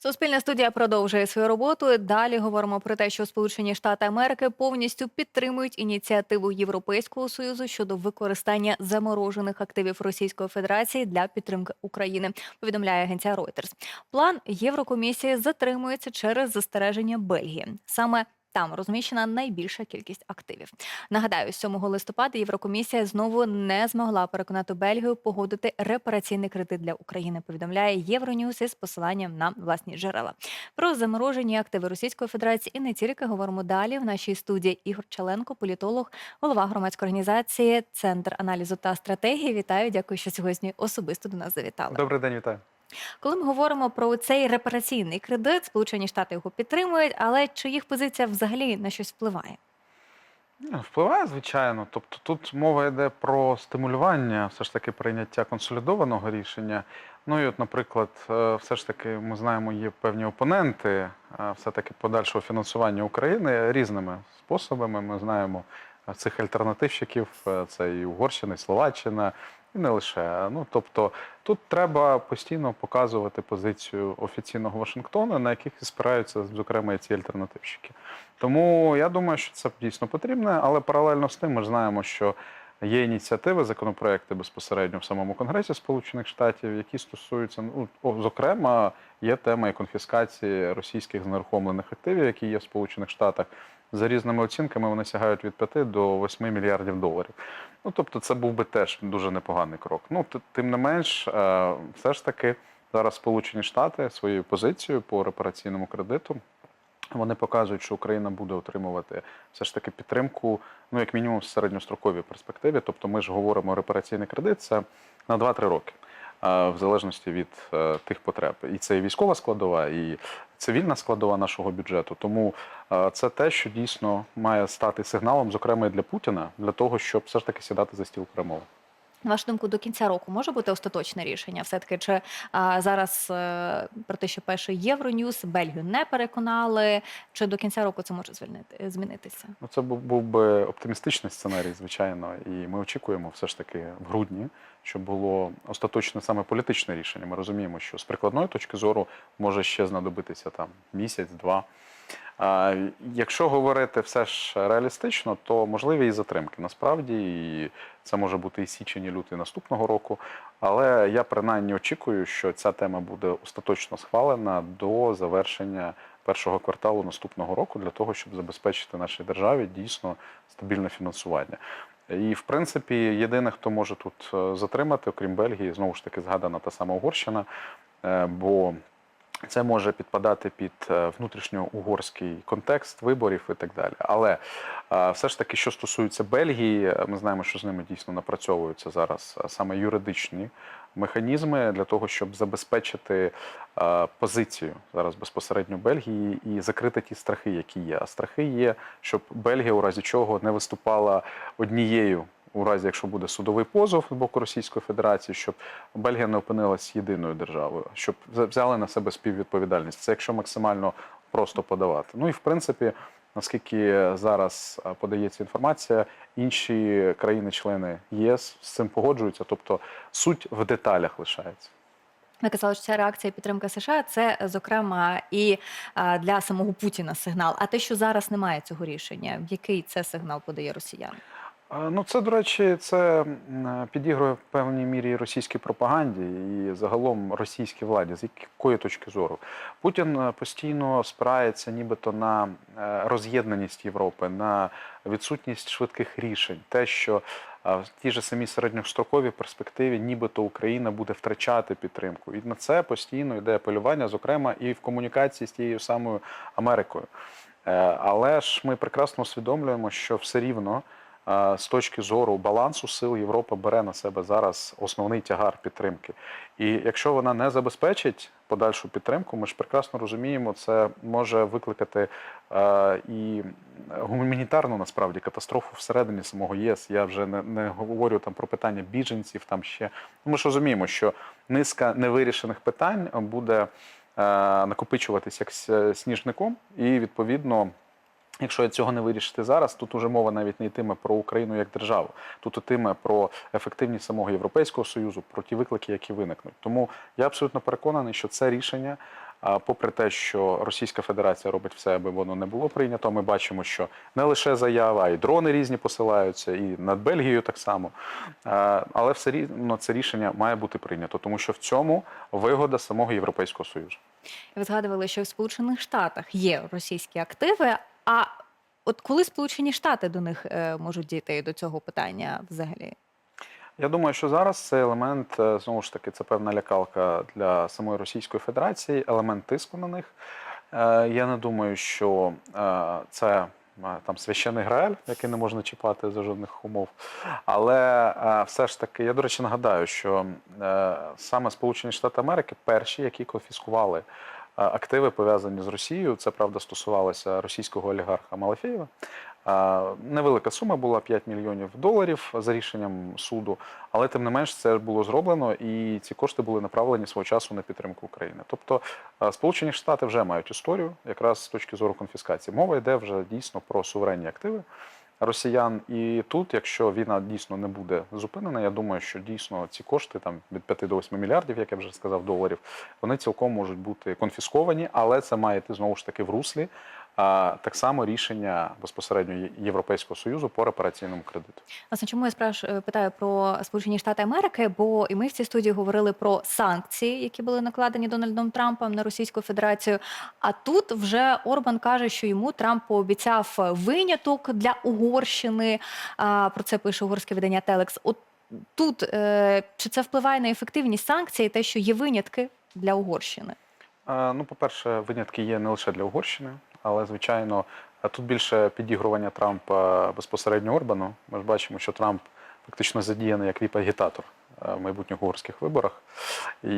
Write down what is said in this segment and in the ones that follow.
Суспільна студія продовжує свою роботу. Далі говоримо про те, що Сполучені Штати Америки повністю підтримують ініціативу Європейського союзу щодо використання заморожених активів Російської Федерації для підтримки України. Повідомляє агенція Reuters. План Єврокомісії затримується через застереження Бельгії. Саме там розміщена найбільша кількість активів. Нагадаю, 7 листопада Єврокомісія знову не змогла переконати Бельгію погодити репараційний кредит для України. Повідомляє Євроньюз із посиланням на власні джерела. Про заморожені активи Російської Федерації і не тільки говоримо далі. В нашій студії Ігор Чаленко, політолог, голова громадської організації Центр аналізу та стратегії. Вітаю, дякую, що сьогодні особисто до нас завітали. Добрий день, вітаю. Коли ми говоримо про цей репараційний кредит, Сполучені Штати його підтримують, але чи їх позиція взагалі на щось впливає? Ну, Впливає, звичайно. Тобто тут мова йде про стимулювання, все ж таки прийняття консолідованого рішення. Ну і от, наприклад, е, все ж таки ми знаємо, є певні опоненти е, все-таки подальшого фінансування України різними способами. Ми знаємо е, цих альтернативщиків: це і Угорщина, і Словаччина, і не лише. Ну тобто тут треба постійно показувати позицію офіційного Вашингтона, на яких і спираються, зокрема, і ці альтернативщики. Тому я думаю, що це дійсно потрібно, але паралельно з тим ми знаємо, що є ініціативи, законопроекти безпосередньо в самому Конгресі Сполучених Штатів, які стосуються, ну, зокрема, є тема і конфіскації російських знерухомлених активів, які є в Сполучених Штатах. За різними оцінками вони сягають від 5 до 8 мільярдів доларів. Ну тобто, це був би теж дуже непоганий крок. Ну тим не менш, е, все ж таки зараз Сполучені Штати своєю позицією по репараційному кредиту вони показують, що Україна буде отримувати все ж таки підтримку, ну як мінімум в середньостроковій перспективі. Тобто, ми ж говоримо репараційний кредит це на 2-3 роки, е, в залежності від е, тих потреб. І це і військова складова, і цивільна складова нашого бюджету. Тому е, це те, що дійсно має стати сигналом, зокрема і для Путіна, для того, щоб все ж таки сідати за стіл перемови. На вашу думку, до кінця року може бути остаточне рішення? Все таки, чи а, зараз е, про те, що пише Євроньюз, Бельгію не переконали, чи до кінця року це може звільнити змінитися? Ну, це був, був би оптимістичний сценарій, звичайно, і ми очікуємо все ж таки в грудні, щоб було остаточне саме політичне рішення. Ми розуміємо, що з прикладної точки зору може ще знадобитися там місяць-два. Якщо говорити все ж реалістично, то можливі і затримки. Насправді, і це може бути і січень, і лютий наступного року. Але я принаймні очікую, що ця тема буде остаточно схвалена до завершення першого кварталу наступного року для того, щоб забезпечити нашій державі дійсно стабільне фінансування. І в принципі, єдине, хто може тут е, затримати, окрім Бельгії, знову ж таки згадана та сама Угорщина, е, бо це може підпадати під е, внутрішньоугорський контекст виборів і так далі. Але е, все ж таки, що стосується Бельгії, е, ми знаємо, що з ними дійсно напрацьовуються зараз саме юридичні механізми для того, щоб забезпечити позицію зараз безпосередньо Бельгії і закрити ті страхи, які є. А страхи є, щоб Бельгія у разі чого не виступала однією. У разі, якщо буде судовий позов з боку Російської Федерації, щоб Бельгія не опинилась єдиною державою, щоб взяли на себе співвідповідальність. Це якщо максимально просто подавати. Ну і в принципі, наскільки зараз подається інформація, інші країни-члени ЄС з цим погоджуються, тобто суть в деталях лишається. Ви казали, що ця реакція підтримка США це зокрема і для самого Путіна сигнал. А те, що зараз немає цього рішення, який це сигнал подає росіян? Ну, це, до речі, це підігрує в певній мірі російській пропаганді і загалом російській владі. З якої точки зору? Путін е, постійно спирається нібито на е, роз'єднаність Європи, на відсутність швидких рішень. Те, що е, в тій же самій середньостроковій перспективі, нібито Україна буде втрачати підтримку. І на це постійно йде апелювання, зокрема, і в комунікації з тією самою Америкою. Е, Але ж ми прекрасно усвідомлюємо, що все рівно. З точки зору балансу сил Європа бере на себе зараз основний тягар підтримки. І якщо вона не забезпечить подальшу підтримку, ми ж прекрасно розуміємо, це може викликати е, і гуманітарну насправді катастрофу всередині самого ЄС. Я вже не, не говорю там про питання біженців. Там ще ми ж розуміємо, що низка невирішених питань буде е, накопичуватись як сніжником, і відповідно. Якщо цього не вирішити зараз, тут уже мова навіть не йтиме про Україну як державу. Тут йтиме про ефективність самого Європейського Союзу, про ті виклики, які виникнуть. Тому я абсолютно переконаний, що це рішення попри те, що Російська Федерація робить все, аби воно не було прийнято, ми бачимо, що не лише заява, а й дрони різні посилаються, і над Бельгією так само. Але все рівно це рішення має бути прийнято, тому що в цьому вигода самого Європейського Союзу. Ви згадували, що в Сполучених Штатах є російські активи. А от коли Сполучені Штати до них е, можуть дійти до цього питання взагалі? Я думаю, що зараз це елемент е, знову ж таки, це певна лякалка для самої Російської Федерації, елемент тиску на них. Е, Я не думаю, що це там священий грааль, який не можна чіпати за жодних умов. Але все ж таки, я до речі нагадаю, що саме Сполучені Штати Америки перші, які конфіскували. Активи пов'язані з Росією, це правда стосувалося російського олігарха Малафєєва. Невелика сума була 5 мільйонів доларів за рішенням суду, але тим не менш це було зроблено, і ці кошти були направлені свого часу на підтримку України. Тобто Сполучені Штати вже мають історію, якраз з точки зору конфіскації. Мова йде вже дійсно про суверенні активи росіян. І тут, якщо війна дійсно не буде зупинена, я думаю, що дійсно ці кошти там від 5 до 8 мільярдів, як я вже сказав, доларів, вони цілком можуть бути конфісковані, але це має йти знову ж таки в руслі. А так само рішення безпосередньо Європейського союзу по репараційному кредиту. Власне, чому я спраш... е, питаю про Сполучені Штати Америки? Бо і ми в цій студії говорили про санкції, які були накладені Дональдом Трампом на Російську Федерацію. А тут вже Орбан каже, що йому Трамп пообіцяв виняток для Угорщини. Про це пише угорське видання Телекс. От тут е, чи це впливає на ефективність санкцій, те, що є винятки для Угорщини? Ну, по-перше, винятки є не лише для Угорщини, але звичайно тут більше підігрування Трампа безпосередньо Орбану. Ми ж бачимо, що Трамп фактично задіяний як віп-агітатор е, в майбутніх угорських виборах. І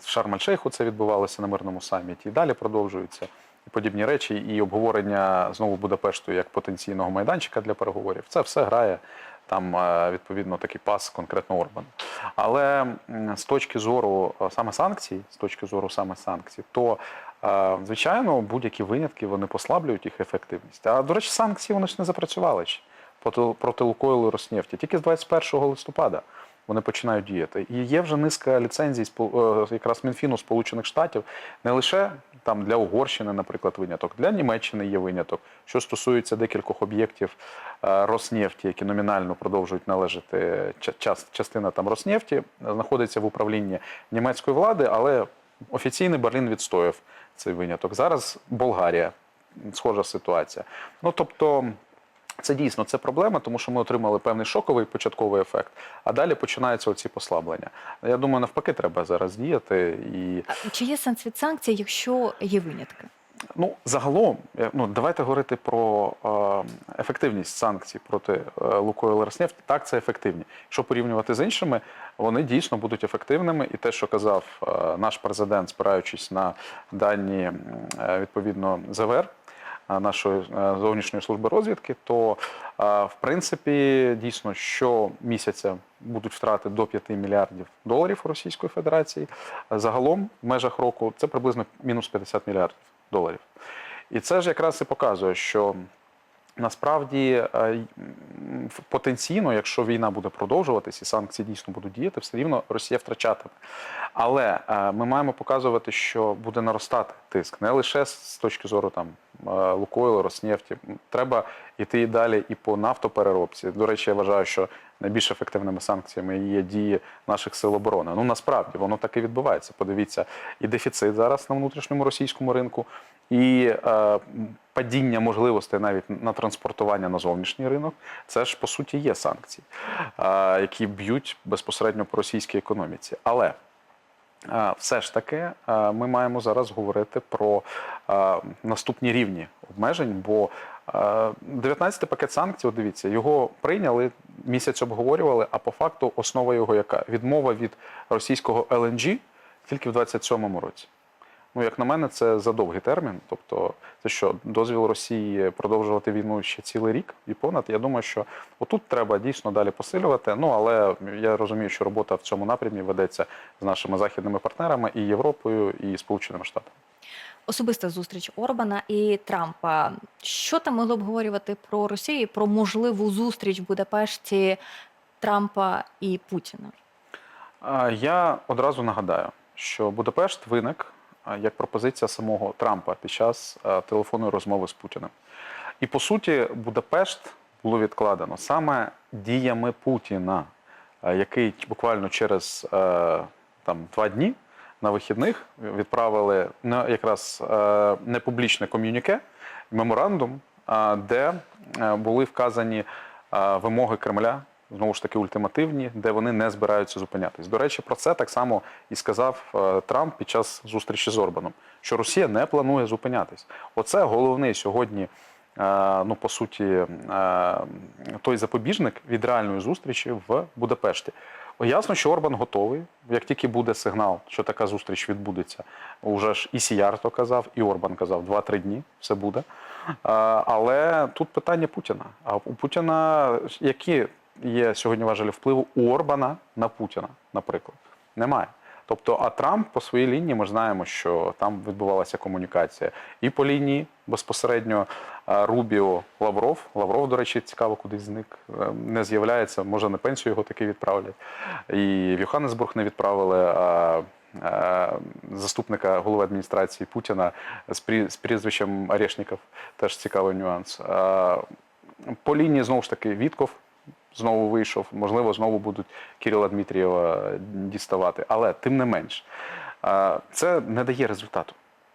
в Шарм-ель-Шейху це відбувалося на мирному саміті. І далі продовжуються і подібні речі, і обговорення знову Будапешту як потенційного майданчика для переговорів. Це все грає там е, відповідно такий пас конкретно Орбану. Але з точки зору е, саме санкцій, з точки зору саме санкцій, то звичайно будь-які винятки вони послаблюють їх ефективність. А до речі, санкції вони ж не запрацювали ще проти, Лукойлу і Роснефті. Тільки з 21 листопада вони починають діяти. І є вже низка ліцензій е, якраз Мінфіну Сполучених Штатів не лише там для Угорщини, наприклад, виняток, для Німеччини є виняток, що стосується декількох об'єктів е, Роснефті, які номінально продовжують належати ча- частина там Роснефті, знаходиться в управлінні німецької влади, але офіційний Берлін відстояв цей виняток. Зараз Болгарія, схожа ситуація. Ну тобто. Це дійсно це проблема, тому що ми отримали певний шоковий початковий ефект, а далі починаються оці послаблення. Я думаю, навпаки, треба зараз діяти і Чи є сенс від санкцій, якщо є винятки? Ну, загалом, е, ну давайте говорити про е, ефективність санкцій проти е, Лукойл і Так, це ефективні. Якщо порівнювати з іншими, вони дійсно будуть ефективними. І те, що казав наш президент, спираючись на дані відповідно ЗВР. Нашої зовнішньої служби розвідки, то в принципі дійсно щомісяця будуть втрати до 5 мільярдів доларів Російської Федерації. Загалом в межах року це приблизно мінус 50 мільярдів доларів. І це ж якраз і показує, що насправді е, потенційно, якщо війна буде продовжуватись і санкції дійсно будуть діяти, все рівно Росія втрачатиме. Але е, ми маємо показувати, що буде наростати тиск не лише з точки зору там е, Лукойлу, Роснефті. Треба йти далі і по нафтопереробці. До речі, я вважаю, що найбільш ефективними санкціями є дії наших сил оборони. Ну насправді воно так і відбувається. Подивіться, і дефіцит зараз на внутрішньому російському ринку, і е, падіння можливостей навіть на транспортування на зовнішній ринок. Це ж по суті є санкції, е, які б'ють безпосередньо по російській економіці. Але Е, все ж таки е, ми маємо зараз говорити про е, наступні рівні обмежень, бо 19-й пакет санкцій, от дивіться, його прийняли, місяць обговорювали, а по факту основа його яка? Відмова від російського LNG тільки в 27-му році. Ну, як на мене, це задовгий термін. Тобто, це що, дозвіл Росії продовжувати війну ще цілий рік і понад. Я думаю, що отут треба дійсно далі посилювати. Ну але я розумію, що робота в цьому напрямі ведеться з нашими західними партнерами і Європою, і Сполученими Штатами. Особиста зустріч Орбана і Трампа. Що там могли обговорювати про Росію, про можливу зустріч в Будапешті Трампа і Путіна? Я одразу нагадаю, що Будапешт виник як пропозиція самого Трампа під час телефонної розмови з Путіним. І по суті, Будапешт було відкладено саме діями Путіна, який буквально через е, там два дні на вихідних відправили на якраз е, непублічне ком'юніке, меморандум, е, де е, були вказані вимоги Кремля. Знову ж таки, ультимативні, де вони не збираються зупинятись. До речі, про це так само і сказав Трамп під час зустрічі з Орбаном, що Росія не планує зупинятись. Оце головний сьогодні, ну по суті, е, той запобіжник від реальної зустрічі в Будапешті. Ясно, що Орбан готовий. Як тільки буде сигнал, що така зустріч відбудеться, уже ж і Сіяр то казав, і Орбан казав, 2-3 дні все буде. Але тут питання Путіна. А у Путіна які є сьогодні важелі впливу у Орбана на Путіна, наприклад? Немає. Тобто, а Трамп по своїй лінії ми знаємо, що там відбувалася комунікація і по лінії безпосередньо Рубіо Лавров. Лавров, до речі, цікаво, кудись зник, е, не з'являється. Може, на пенсію його таки відправлять. І в Йоханнесбург не відправили. А, е, Заступника голови адміністрації Путіна з прізвищем Орешніков, теж цікавий нюанс. По лінії знову ж таки Вітков знову вийшов. Можливо, знову будуть Кирила Дмитрієва діставати. Але тим не менш, це не дає результату.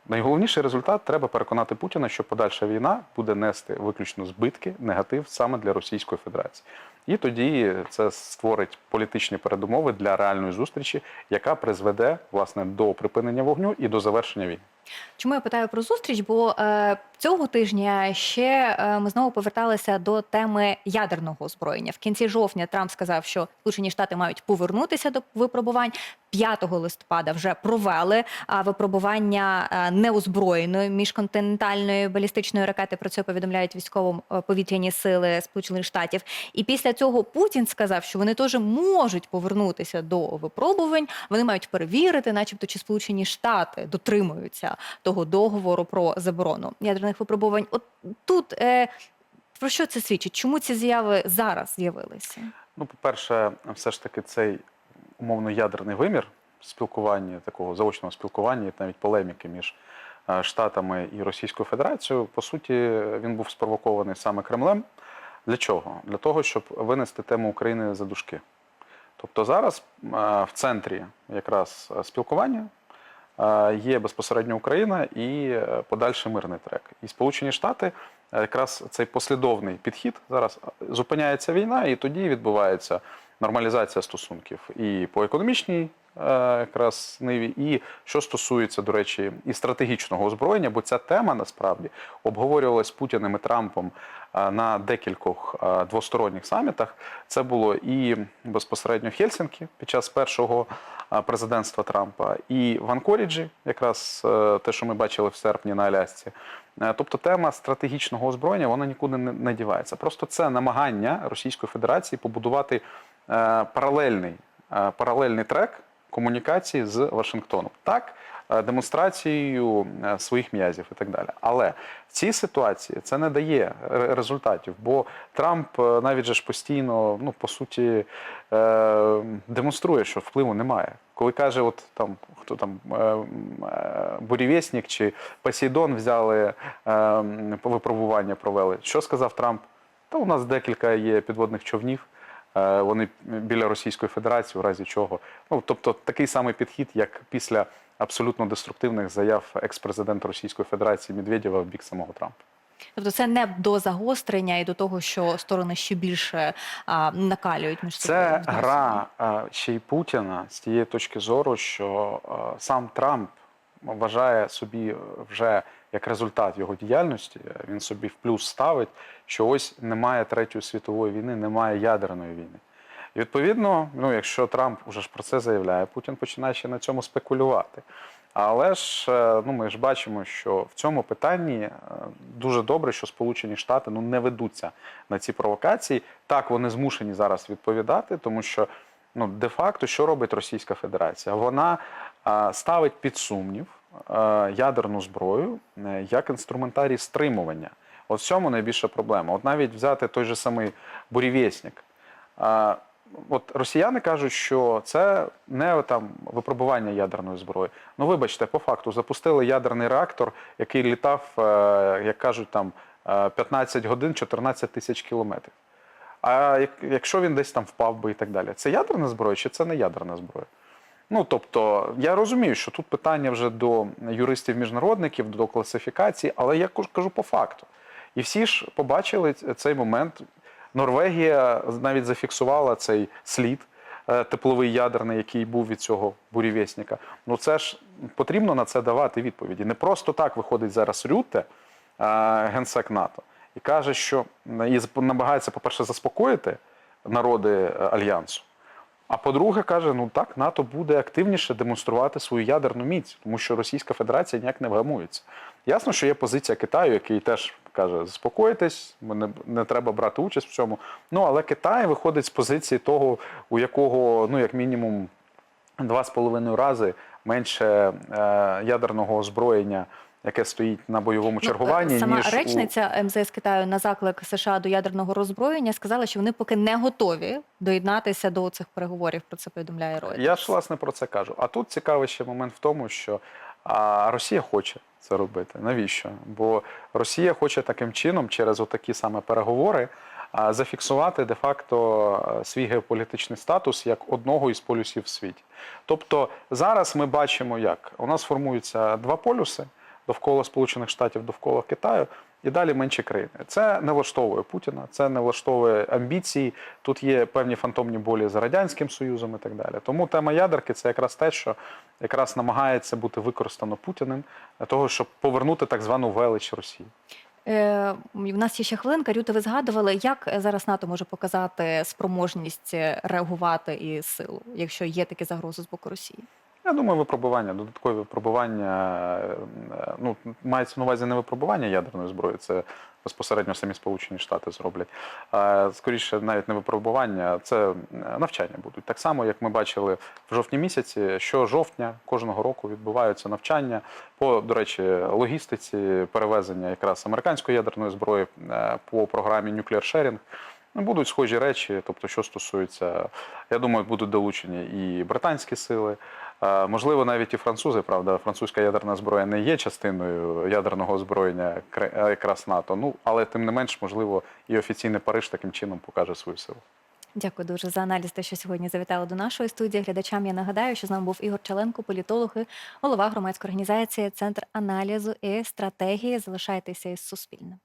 Найголовніший результат треба переконати Путіна, що подальша війна буде нести виключно збитки, негатив саме для Російської Федерації. І тоді це створить політичні передумови для реальної зустрічі, яка призведе власне до припинення вогню і до завершення війни. Чому я питаю про зустріч? Бо е, цього тижня ще е, ми знову поверталися до теми ядерного озброєння. В кінці жовтня Трамп сказав, що Сполучені Штати мають повернутися до випробувань. 5 листопада вже провели а, випробування е, неозброєної міжконтинентальної балістичної ракети. Про це повідомляють військово-повітряні сили Сполучених Штатів. І після цього Путін сказав, що вони теж можуть повернутися до випробувань. Вони мають перевірити, начебто, чи Сполучені Штати дотримуються того договору про заборону ядерних випробувань. От тут е, про що це свідчить? Чому ці заяви зараз з'явилися? Ну, по-перше, все ж таки, цей умовно ядерний вимір спілкування, такого заочного спілкування, навіть полеміки між е, Штатами і Російською Федерацією, по суті, він був спровокований саме Кремлем. Для чого? Для того, щоб винести тему України за дужки. Тобто зараз е, в центрі якраз е, спілкування є безпосередньо Україна і е, подальший мирний трек. І Сполучені Штати е, якраз цей послідовний підхід зараз е, зупиняється війна, і тоді відбувається нормалізація стосунків і по економічній е, якраз ниві, і що стосується, до речі, і стратегічного озброєння, бо ця тема насправді обговорювалась Путіним і Трампом е, на декількох е, двосторонніх самітах. Це було і безпосередньо в Хельсінкі під час першого е, президентства Трампа, і в Анкоріджі, якраз е, те, що ми бачили в серпні на Алясці. Е, Тобто тема стратегічного озброєння вона нікуди не, не дівається. Просто це намагання Російської Федерації побудувати е, паралельний, е, паралельний трек комунікації з Вашингтоном. Так, е, демонстрацією е, своїх м'язів і так далі. Але в цій ситуації це не дає результатів, бо Трамп е, навіть же ж постійно, ну по суті, е, демонструє, що впливу немає. Коли каже, от там хто там е, е, бурєвєснік чи Посейдон взяли е, випробування, провели. Що сказав Трамп? Та у нас декілька є підводних човнів. Е, Вони біля Російської Федерації, у разі чого. Ну тобто такий самий підхід, як після абсолютно деструктивних заяв екс-президента Російської Федерації Медведєва в бік самого Трампа. Тобто це не до загострення і до того, що сторони ще більше а, накалюють між собою. Це гра е, ще й Путіна з тієї точки зору, що е, сам Трамп вважає собі вже як результат його діяльності, е, він собі в плюс ставить, що ось немає третьої світової війни, немає ядерної війни. І відповідно, ну якщо Трамп уже ж про це заявляє, Путін починає ще на цьому спекулювати. Але ж е, ну ми ж бачимо, що в цьому питанні е, дуже добре, що Сполучені Штати ну не ведуться на ці провокації. Так вони змушені зараз відповідати, тому що ну де-факто що робить Російська Федерація? Вона ставить під сумнів ядерну зброю е, як інструментарій стримування. От в цьому найбільша проблема. От навіть взяти той же самий бурєвєснік. Е, от росіяни кажуть, що це не там випробування ядерної зброї. Ну, вибачте, по факту запустили ядерний реактор, який літав, е, як кажуть, там е, 15 годин 14 тисяч кілометрів. А якщо він десь там впав би і так далі, це ядерна зброя чи це не ядерна зброя? Ну тобто, я розумію, що тут питання вже до юристів-міжнародників, до класифікації, але я кажу- по факту. І всі ж побачили цей момент. Норвегія навіть зафіксувала цей слід е, тепловий ядерний, який був від цього бурєвєсника. Ну це ж потрібно на це давати відповіді. Не просто так виходить зараз Рютте, е, генсек НАТО, і каже, що і намагається, по-перше, заспокоїти народи е, альянсу. А по-друге, каже: ну так, НАТО буде активніше демонструвати свою ядерну міць, тому що Російська Федерація ніяк не вгамується. Ясно, що є позиція Китаю, який теж каже: заспокойтесь, не, не треба брати участь в цьому. Ну але Китай виходить з позиції того, у якого, ну як мінімум, два з половиною рази менше е, ядерного озброєння, яке стоїть на бойовому чергуванні, Ну, Сама ніж у... речниця МЗС Китаю на заклик США до ядерного роззброєння сказала, що вони поки не готові доєднатися до цих переговорів. Про це повідомляє Reuters. Я ж власне про це кажу. А тут цікавий ще момент в тому, що а, Росія хоче це робити. Навіщо? Бо Росія хоче таким чином, через отакі саме переговори, зафіксувати де-факто свій геополітичний статус як одного із полюсів в світі. Тобто зараз ми бачимо, як у нас формуються два полюси довкола Сполучених Штатів, довкола Китаю. І далі менші країни. Це не влаштовує Путіна, це не влаштовує амбіції. Тут є певні фантомні болі за радянським союзом і так далі. Тому тема ядерки це якраз те, що якраз намагається бути використано Путіним для того, щоб повернути так звану велич Росії. Е, у нас є ще хвилинка. Рюта, ви згадували, як зараз НАТО може показати спроможність е, реагувати і силу, якщо є такі загрози з боку Росії? Я думаю, випробування, додаткові випробування. е, Ну, мається на увазі не випробування ядерної зброї, це безпосередньо самі Сполучені Штати зроблять. Скоріше, навіть не випробування, це е, навчання будуть. Так само, як ми бачили в жовтні місяці, що жовтня кожного року відбуваються навчання по, до речі, логістиці перевезення якраз американської ядерної зброї е, по програмі Nuclear Sharing. Будуть схожі речі, тобто, що стосується, я думаю, будуть долучені і британські сили, можливо, навіть і французи. Правда, французька ядерна зброя не є частиною ядерного озброєння е, якраз НАТО. Ну, але тим не менш, можливо, і офіційний Париж таким чином покаже свою силу. Дякую дуже за аналіз, те, що сьогодні завітали до нашої студії. Глядачам я нагадаю, що з нами був Ігор Челенко, політолог і голова громадської організації Центр аналізу і стратегії. Залишайтеся із Суспільним.